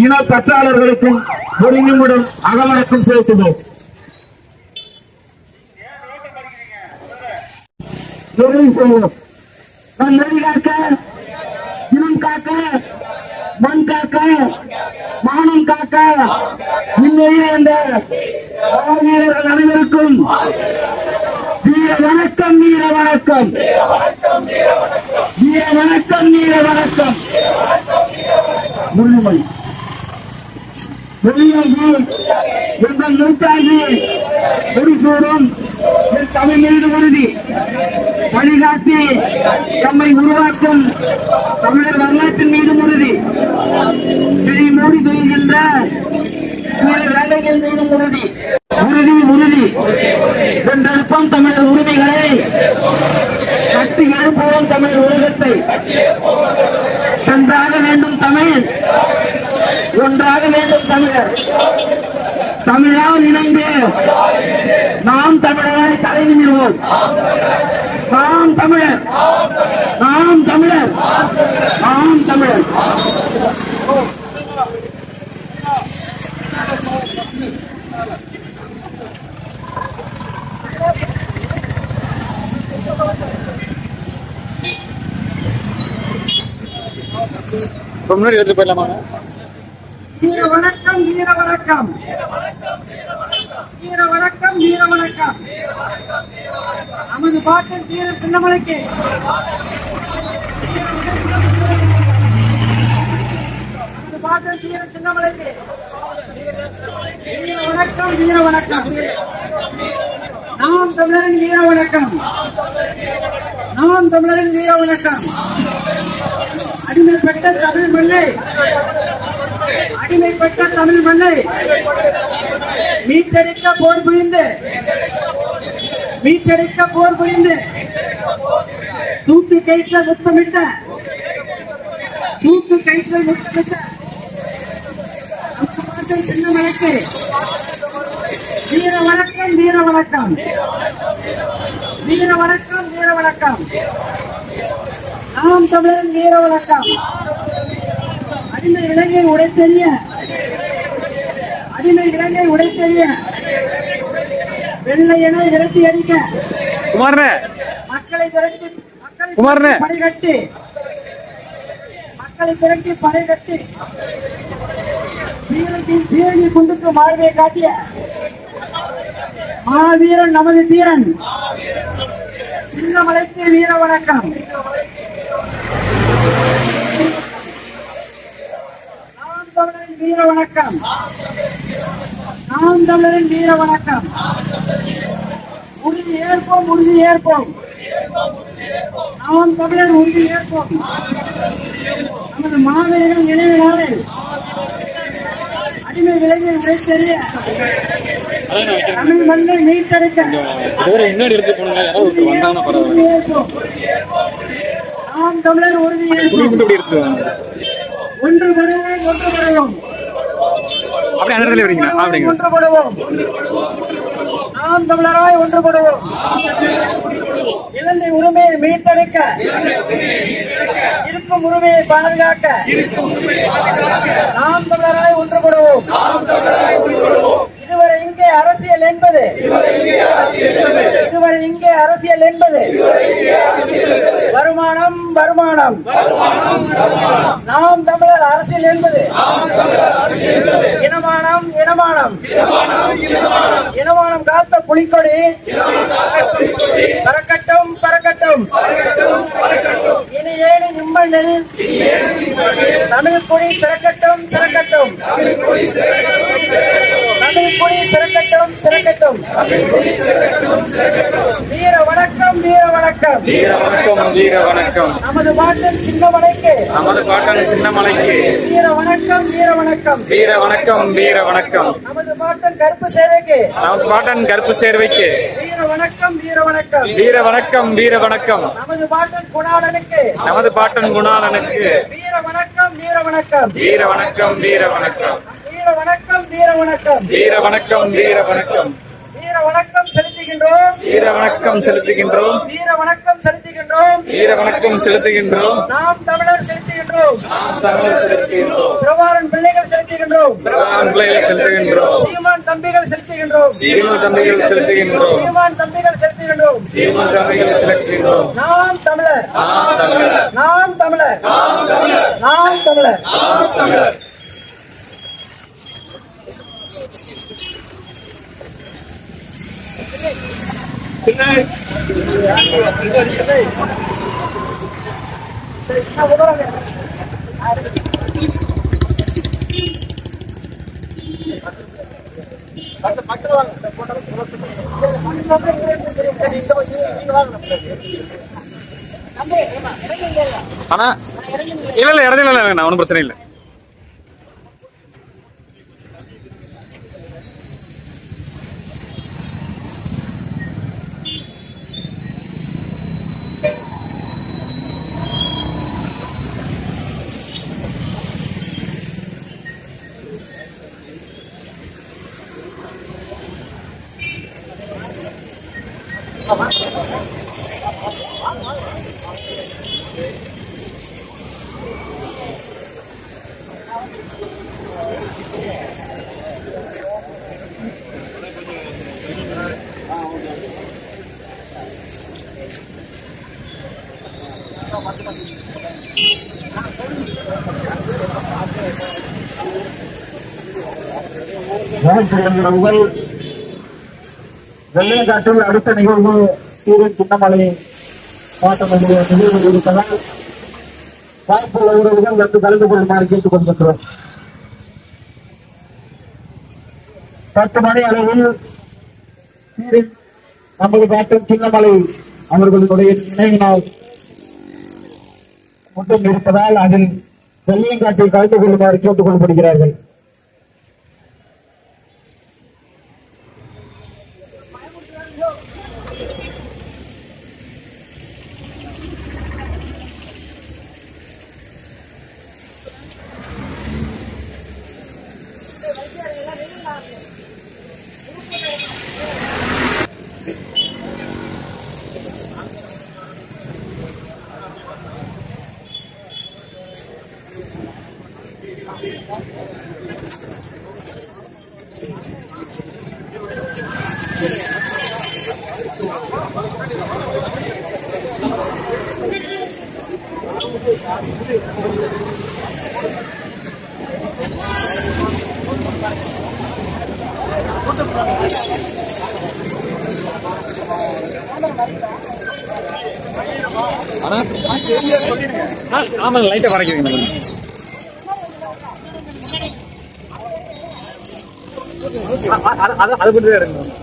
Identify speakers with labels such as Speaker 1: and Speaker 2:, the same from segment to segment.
Speaker 1: இன பற்றாளர்களுக்கும் ஒரு நிமிடம் அகவணக்கம் செலுத்துவோம். நிறைவு செய்வோம். நம் நெறி காக்க இனம் காக்க மண் காக்க மானம் காக்க இன்னுயிர் என்ற வீரர்கள் அனைவருக்கும் வீர வணக்கம் வீர வணக்கம். வீர வணக்கம் வீர வணக்கம். முள்ளுமணி வெளியாகி எங்கள் நூற்றாண்டு முடிசூடும். தமிழ் மீது உறுதி. வழிகாட்டி நம்மை உருவாக்கும் தமிழர் வரலாற்றின் மீது உறுதி. விழி மூடி துயில்கின்ற வேலைகள் மீது உறுதி. உறுதி உறுதி. வென்றெடுப்போம் தமிழர் உரிமைகளை. கட்டி எழுப்புவோம் தமிழ் உலகத்தை. தன்றாக வேண்டும் தமிழ். ஒன்றாக வேண்டும் தமிழர். தமிழால் இணைந்து நாம் தமிழராய் தலை நிறுவோம் நாம் தமிழர். நாம் தமிழர். நாம் தமிழர்.
Speaker 2: முன்னாடி எடுத்து போயிடலாமா
Speaker 3: வணக்கம் வீர வணக்கம் வீர வணக்கம் வீர வணக்கம் நமது பாட்டில் வீர சின்னமலைக்கு. நமது பாட்டில் வீர சின்னமலைக்கு. வீர வணக்கம் வீர வணக்கம் நாம் தமிழரின் வீர வணக்கம் நாம் தமிழரின் வீர வணக்கம் அடிமைப்பட்ட தமிழ் பிள்ளை அடிமைப்பட்ட தமிழ் மண்ணை மீட்டெடுக்க போர் புரிந்து. மீட்டெடுக்க போர் புரிந்து. தூக்கு கயிற்ற முத்தமிட்ட. தூக்கு கயிற்ற முத்தமிட்ட. சின்ன நாட்டின் வீர வணக்கம் வீர வணக்கம். வீர வணக்கம் வீர வணக்கம். நாம் தமிழன் வீர வணக்கம். அடிமை இலங்கை உடைத்தெறிய அடிமை இலங்கை உடைத்தெறிய வெள்ளை என விரட்டி அடிக்க.
Speaker 2: குமாரனே.
Speaker 3: மக்களை திரட்டி மக்களை
Speaker 2: குமாரனே.
Speaker 3: படை கட்டி. மக்களை திரட்டி படை கட்டி. வீரத்தின் பீரணி குண்டுக்கு மார்பை காட்டிய மாவீரன் நமது தீரன் சின்னமலைக்கு வீர வணக்கம் நாம் தமிழரின் வீர வணக்கம். நாம் தமிழரின் வீர வணக்கம். உறுதி ஏற்போம் உறுதி ஏற்போம். நாம் தமிழர் உறுதி ஏற்போம். நமது மாவீரன் நினைவு நாளில் அடிமை விலங்கில் உழைத்தெறிய தமிழ் மண்ணை மீட்டெடுக்க. நாம் தமிழர் உறுதி ஏற்போம்.
Speaker 2: மட்டும் இப்படி எடுத்து வாங்க.
Speaker 3: ஒன்றுபடுவோம் ஒன்றுபடுவோம்
Speaker 2: அப்படியே அந்த இடத்துல வரீங்களா அப்படிங்க
Speaker 3: நாம் தமிழராய் ஒன்றுபடுவோம் இலங்கை உரிமையை மீட்டெடுக்க இருக்கும் உரிமையை பாதுகாக்க நாம் தமிழராய் ஒன்றுபடுவோம் இதுவரை இங்கே அரசியல் என்பது இதுவரை இங்கே அரசியல் என்பது வருமானம் வருமானம். நாம் தமிழர் அரசியல் என்பது புலிக்கொடி. பறக்கட்டும் பறக்கட்டும். இனி ஏழு நிம்மண்ணில் தமிழ் கொடி சிறக்கட்டும் சிறக்கட்டும். தமிழ் கொடி சிறக்கட்டும் சிறக்கட்டும். வீர வணக்கம். வீர வணக்கம்
Speaker 2: வீர வணக்கம்.
Speaker 3: நமது பாட்டன் சின்னமலைக்கு.
Speaker 2: நமது பாட்டன் சின்னமலைக்கு.
Speaker 3: வீர வணக்கம் வீர வணக்கம்.
Speaker 2: வீர வணக்கம் வீர வணக்கம்.
Speaker 3: நமது பாட்டன் கருப்பு சேவைக்கு.
Speaker 2: நமது பாட்டன் கருப்பு சேர்வைக்கு.
Speaker 3: வீர வணக்கம் வீர வணக்கம்.
Speaker 2: வீர வணக்கம் வீர வணக்கம்.
Speaker 3: நமது பாட்டன் குணாளனுக்கு.
Speaker 2: நமது பாட்டன் குணாளனுக்கு.
Speaker 3: வீர வணக்கம் வீர வணக்கம்.
Speaker 2: வீர வணக்கம் வீர வணக்கம்.
Speaker 3: வீர வணக்கம் வீர வணக்கம்.
Speaker 2: வீர வணக்கம் வீர வணக்கம்
Speaker 3: வீர வணக்கம் செலுத்துகிறோம் செலுத்துகின்றோம்
Speaker 2: வீர வணக்கம் செலுத்துகின்றோம்.
Speaker 3: வீர வணக்கம் செலுத்துகின்றோம்.
Speaker 2: வீர வணக்கம் செலுத்துகின்றோம்.
Speaker 3: நாம் தமிழர் செலுத்துகின்றோம்.
Speaker 2: தமிழர் செலுத்துகின்றோம்.
Speaker 3: பிரபாரன் பிள்ளைகள் செலுத்துகின்றோம்.
Speaker 2: பிரபாகரன் பிள்ளைகளை செலுத்துகின்றோம்.
Speaker 3: சீமான் தம்பிகள் செலுத்துகின்றோம்.
Speaker 2: சீமன் தம்பிகள் செலுத்துகின்றோம்.
Speaker 3: சீமான் தம்பிகள் செலுத்துகின்றோம்.
Speaker 2: சீமன் தம்பிகளை செலுத்துகின்றோம்.
Speaker 3: நாம் தமிழர்.
Speaker 2: நாம் தமிழர்.
Speaker 3: நாம் தமிழர். நாம் தமிழர்.
Speaker 2: ஆனா இல்ல இல்ல இடத்துல இல்ல ஒன்றும் பிரச்சனை இல்லை.
Speaker 1: உறவுகள் வெள்ளையங்காட்டில் அடுத்த நிகழ்வு சூரியன் சின்னமலை மாற்றம் நிகழ்வு இருப்பதால் வாய்ப்புள்ள உறவுகள் வந்து கலந்து கொள்ளுமாறு கேட்டுக் கொண்டிருக்கிறோம் பத்து மணி அளவில் நமது மாற்றம் சின்னமலை அவர்களுடைய நினைவு நாள் மட்டும் இருப்பதால் அதில் வெள்ளியங்காட்டில் கலந்து கொள்ளுமாறு கேட்டுக் கொள்ளப்படுகிறார்கள்
Speaker 2: ஆமாங்க லைட்டை வரைக்கிறீங்க அது கொஞ்சம்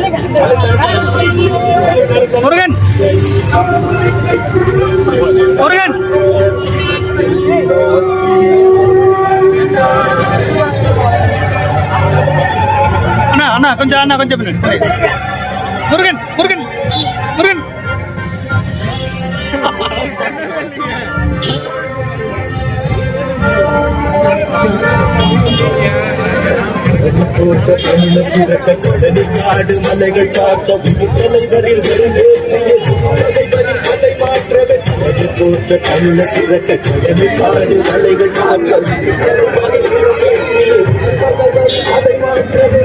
Speaker 2: எடுங்க முருகன் முருகன் அண்ணா அண்ணா கொஞ்சம் அண்ணா கொஞ்சம் பின்னாடி முருகன் முருகன் முருகன்
Speaker 4: காடு மலைகள் காக்க தலைவரில் தலைவரில் அதை மாற்றவே போட்ட கண்ண சிறக்க கடலில் காடு மலைகள் காக்க அதை மாற்றவே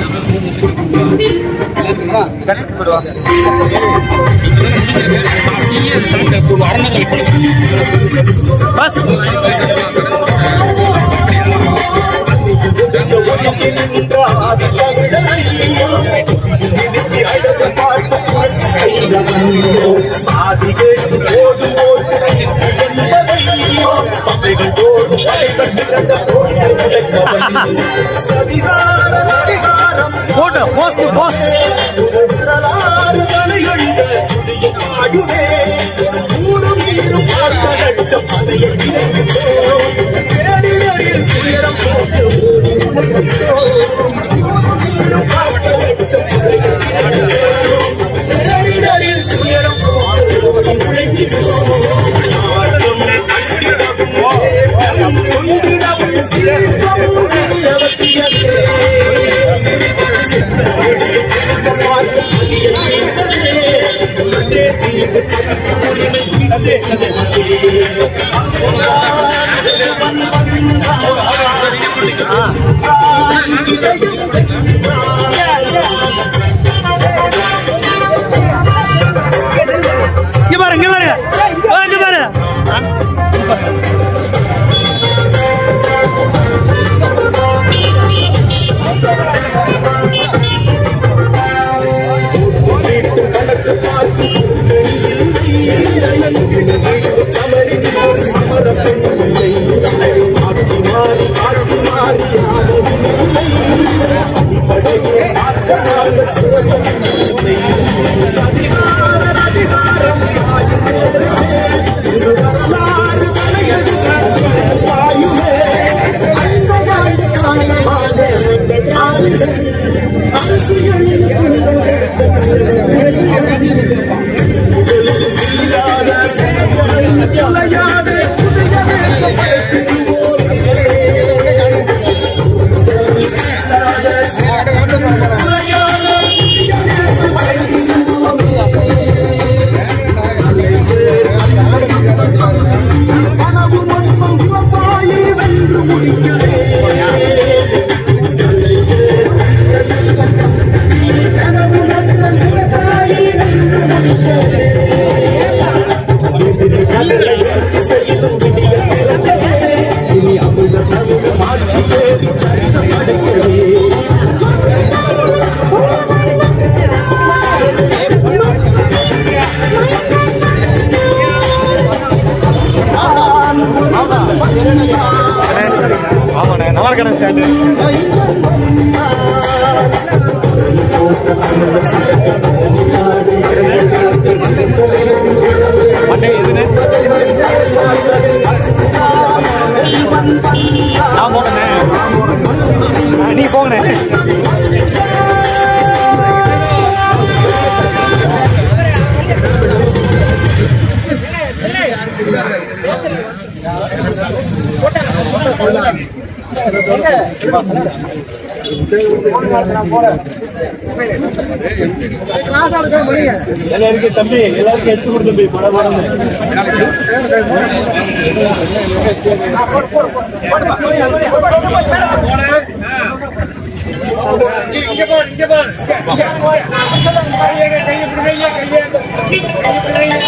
Speaker 4: கடைக்கு போயிடுவாங்க ஒரு அரை போட்டு
Speaker 2: போஸ்ட் போஸ்ட்
Speaker 4: அதை எதிர்த்து Sabi ko எல்லாருக்கும் தம்பி எல்லாருக்கும் எடுத்து கொடு தம்பி படம் படம்
Speaker 2: இங்க போ இங்க போ கையை கையை கையை கையை கையை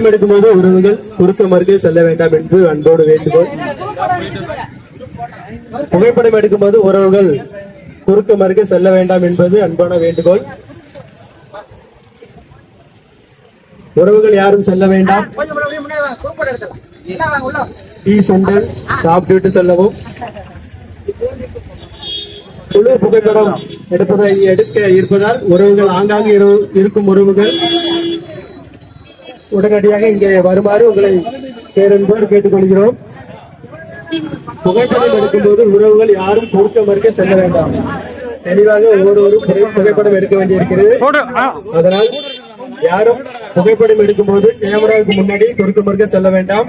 Speaker 5: முடிவெடுக்கும் எடுக்கும்போது உறவுகள் குறுக்க செல்ல வேண்டாம் என்று அன்போடு வேண்டுகோள். புகைப்படம் எடுக்கும்போது உறவுகள் குறுக்க மறுக்க செல்ல வேண்டாம் என்பது அன்பான வேண்டுகோள்.
Speaker 4: உறவுகள் யாரும் செல்ல வேண்டாம். டீ சுண்டல் சாப்பிட்டுட்டு செல்லவும். குழு புகைப்படம் எடுப்பதை எடுக்க இருப்பதால் உறவுகள் ஆங்காங்கு இருக்கும் உறவுகள். உடனடியாக இங்கே வருமாறு உங்களை பேரன்போடு கேட்டுக்கொள்கிறோம். புகைப்படம் எடுக்கும்போது உறவுகள் யாரும் குறுக்க மறுக்க செல்ல வேண்டாம். தெளிவாக ஒவ்வொருவரும் புகை- புகைப்படம் எடுக்க வேண்டியிருக்கிறது. அதனால் யாரும் புகைப்படம் எடுக்கும்போது கேமராவுக்கு முன்னாடி குறுக்க மறுக்க செல்ல வேண்டாம்.